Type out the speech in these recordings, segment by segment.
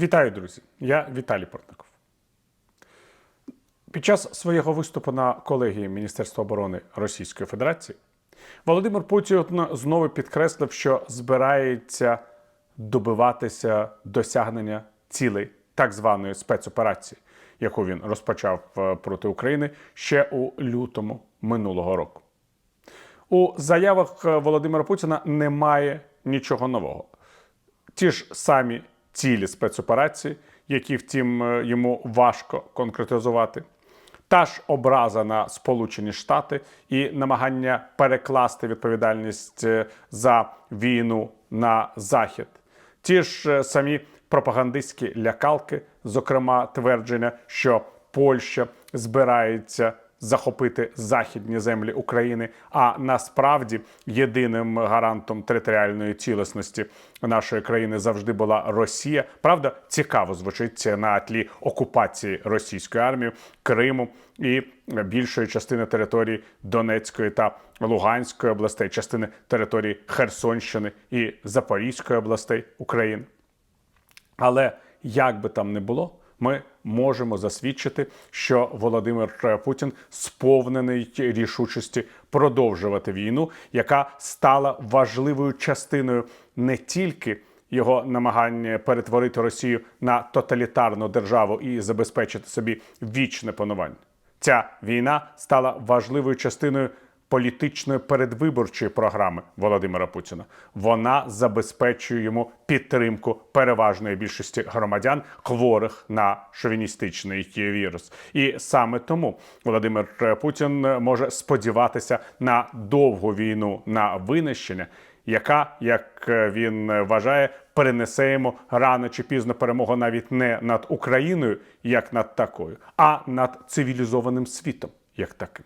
Вітаю, друзі! Я Віталій Портников. Під час свого виступу на колегії Міністерства оборони Російської Федерації Володимир Путін знову підкреслив, що збирається добиватися досягнення цілей так званої спецоперації, яку він розпочав е, проти України ще у лютому минулого року. У заявах е, Володимира Путіна немає нічого нового. Ті ж самі цілі спецоперації, які, втім, е, йому важко конкретизувати. Та ж образа на Сполучені Штати і намагання перекласти відповідальність е, за війну на Захід. Ті ж е, самі пропагандистські лякалки, зокрема твердження, що Польща збирається захопити західні землі України. А насправді єдиним гарантом територіальної цілісності нашої країни завжди була Росія. Правда, цікаво звучить це на тлі окупації російської армії Криму і більшої частини території Донецької та Луганської областей, частини території Херсонщини і Запорізької областей України. Але як би там не було, ми можемо засвідчити, що Володимир Путін сповнений рішучості продовжувати війну, яка стала важливою частиною не тільки його намагання перетворити Росію на тоталітарну державу і забезпечити собі вічне панування. Ця війна стала важливою частиною політичної передвиборчої програми Володимира Путіна. Вона забезпечує йому підтримку переважної більшості громадян, хворих на шовіністичний вірус. І саме тому Володимир Путін може сподіватися на довгу війну на винищення. Яка, як він вважає, перенесе йому рано чи пізно перемогу навіть не над Україною, як над такою, а над цивілізованим світом, як таким.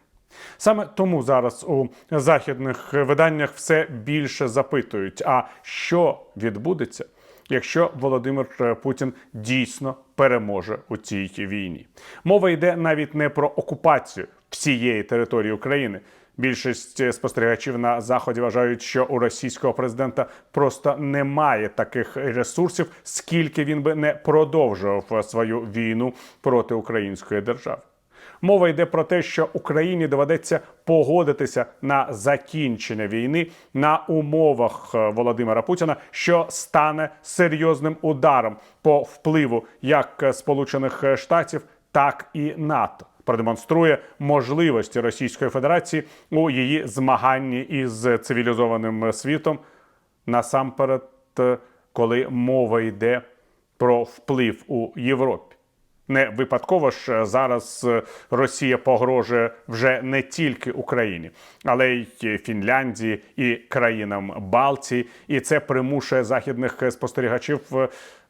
Саме тому зараз у західних виданнях все більше запитують: а що відбудеться, якщо Володимир Путін дійсно переможе у цій війні? Мова йде навіть не про окупацію всієї території України. Більшість спостерігачів на заході вважають, що у російського президента просто немає таких ресурсів, скільки він би не продовжував свою війну проти української держави. Мова йде про те, що Україні доведеться погодитися на закінчення війни на умовах е, Володимира Путіна, що стане серйозним ударом по впливу як Сполучених Штатів, так і НАТО. Продемонструє можливості Російської Федерації у її змаганні із цивілізованим світом, насамперед, е, коли мова йде про вплив у Європі. Не випадково ж зараз Росія погрожує вже не тільки Україні, але й Фінляндії і країнам Балтії, і це примушує західних спостерігачів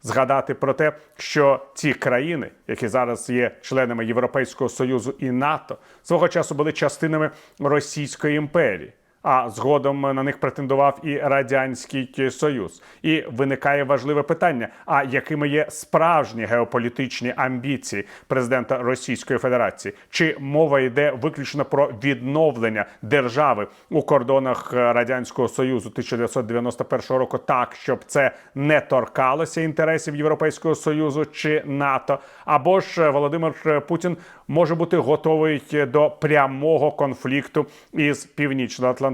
згадати про те, що ці країни, які зараз є членами Європейського союзу і НАТО, свого часу були частинами Російської імперії а згодом на них претендував і радянський союз. І виникає важливе питання: а якими є справжні геополітичні амбіції президента Російської Федерації? Чи мова йде виключно про відновлення держави у кордонах радянського союзу 1991 року, так щоб це не торкалося інтересів Європейського союзу чи НАТО? Або ж Володимир Путін може бути готовий до прямого конфлікту із північно-атлантичним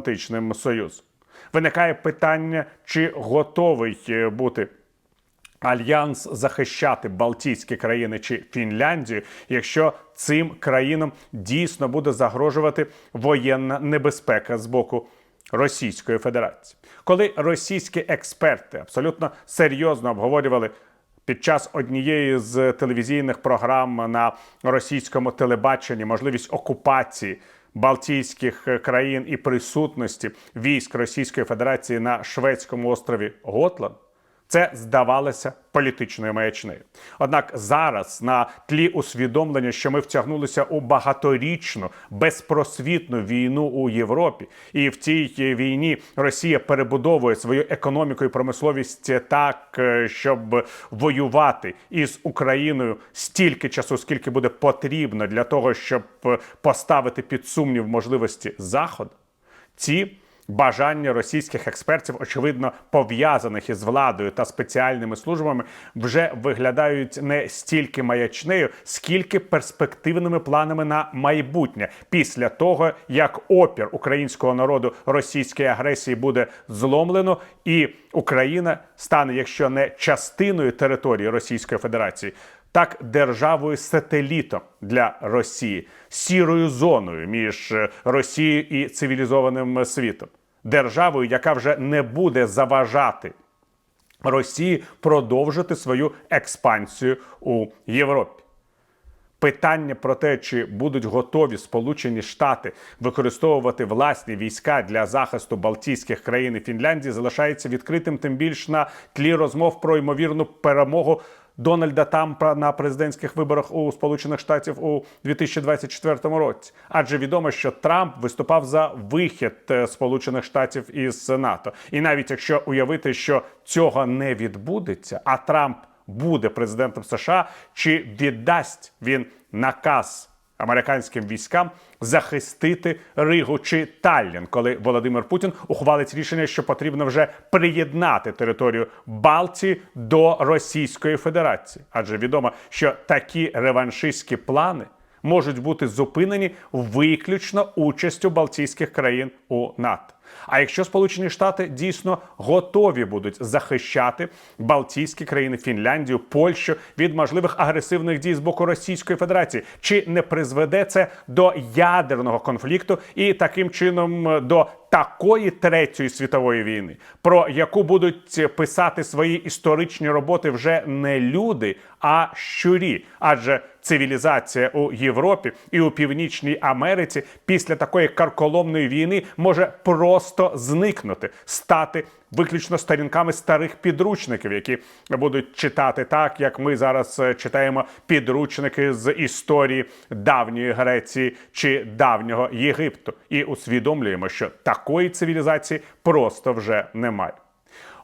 союзом. Виникає питання, чи готовий е, бути. Альянс захищати Балтійські країни чи Фінляндію, якщо цим країнам дійсно буде загрожувати воєнна небезпека з боку Російської Федерації, коли російські експерти абсолютно серйозно обговорювали під час однієї з телевізійних програм на російському телебаченні можливість окупації Балтійських країн і присутності військ Російської Федерації на шведському острові Готланд. Це здавалося політичною маячнею. Однак зараз, на тлі усвідомлення, що ми втягнулися у багаторічну безпросвітну війну у Європі, і в цій війні Росія перебудовує свою економіку і промисловість так, е, щоб воювати із Україною стільки часу, скільки буде потрібно для того, щоб поставити під сумнів можливості Заходу. Ці бажання російських експертів, очевидно пов'язаних із владою та спеціальними службами, вже виглядають не стільки маячнею, скільки перспективними планами на майбутнє. Після того, як опір українського народу російській агресії буде зломлено, і Україна стане, якщо не частиною території Російської Федерації, так державою сателітом для Росії, сірою зоною між е, Росією і цивілізованим світом, державою, яка вже не буде заважати Росії продовжити свою експансію у Європі. Питання про те, чи будуть готові Сполучені Штати використовувати власні війська для захисту Балтійських країн і Фінляндії, залишається відкритим, тим більш на тлі розмов про ймовірну перемогу Дональда Трампа на президентських виборах у Сполучених Штатів у 2024 році. Адже відомо, що Трамп виступав за вихід е, Сполучених Штатів із НАТО. І навіть якщо уявити, що цього не відбудеться, а Трамп буде президентом США, чи віддасть він наказ американським військам захистити Ригу чи Таллін, коли Володимир Путін ухвалить рішення, що потрібно вже приєднати територію Балтії до Російської Федерації, адже відомо, що такі реваншистські плани можуть бути зупинені виключно участю Балтійських країн у НАТО. А якщо Сполучені Штати дійсно готові будуть захищати Балтійські країни, Фінляндію, Польщу від можливих агресивних дій з боку Російської Федерації, чи не призведе це до ядерного конфлікту і таким чином е, до такої третьої світової війни, про яку будуть писати свої історичні роботи вже не люди, а щурі, адже цивілізація у Європі і у Північній Америці після такої карколомної війни може просто зникнути, стати виключно сторінками старих підручників, які будуть читати так, як ми зараз е, читаємо підручники з історії давньої Греції чи давнього Єгипту, і усвідомлюємо, що такої цивілізації просто вже немає.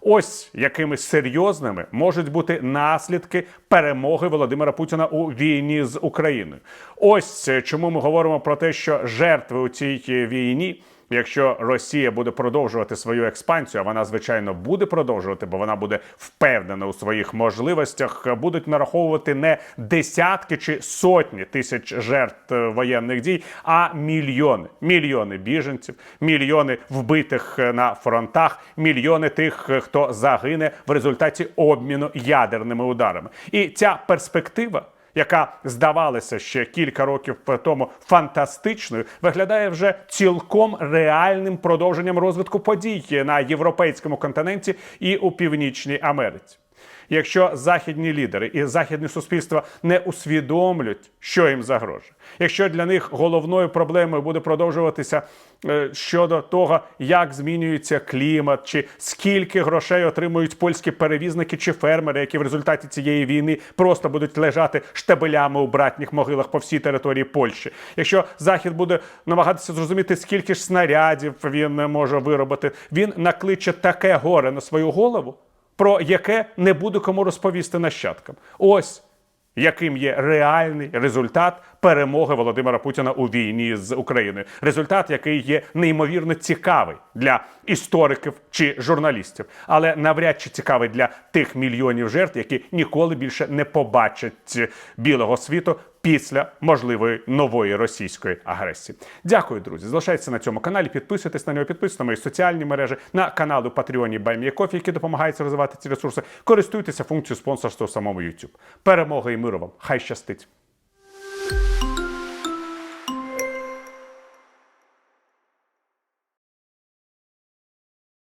Ось якими серйозними можуть бути наслідки перемоги Володимира Путіна у війні з Україною. Ось е, чому ми говоримо про те, що жертви у цій е, війні. Якщо Росія буде продовжувати свою експансію, а вона звичайно буде продовжувати, бо вона буде впевнена у своїх можливостях, будуть нараховувати не десятки чи сотні тисяч жертв е, воєнних дій, а мільйони, мільйони біженців, мільйони вбитих е, на фронтах, мільйони тих, е, хто загине в результаті обміну ядерними ударами. І ця перспектива яка здавалася ще кілька років тому фантастичною, виглядає вже цілком реальним продовженням розвитку подій на європейському континенті і у північній Америці. Якщо західні лідери і західне суспільство не усвідомлюють, що їм загрожує, якщо для них головною проблемою буде продовжуватися е, щодо того, як змінюється клімат, чи скільки грошей отримують польські перевізники чи фермери, які в результаті цієї війни просто будуть лежати штабелями у братніх могилах по всій території Польщі, якщо захід буде намагатися зрозуміти, скільки ж снарядів він може виробити, він накличе таке горе на свою голову про яке не буде кому розповісти нащадкам. Ось яким є реальний результат перемоги Володимира Путіна у війні з Україною. Результат, який є неймовірно цікавий для істориків чи журналістів, але навряд чи цікавий для тих мільйонів жертв, які ніколи більше не побачать білого світу. Після можливої нової російської агресії. Дякую, друзі. Залишайтеся на цьому каналі. Підписуйтесь на нього, підписуйтесь на мої соціальні мережі, на канали Патреоні Баймієкофі, які допомагають розвивати ці ресурси. Користуйтеся функцією спонсорства в самому YouTube. Перемоги і миру вам! Хай щастить!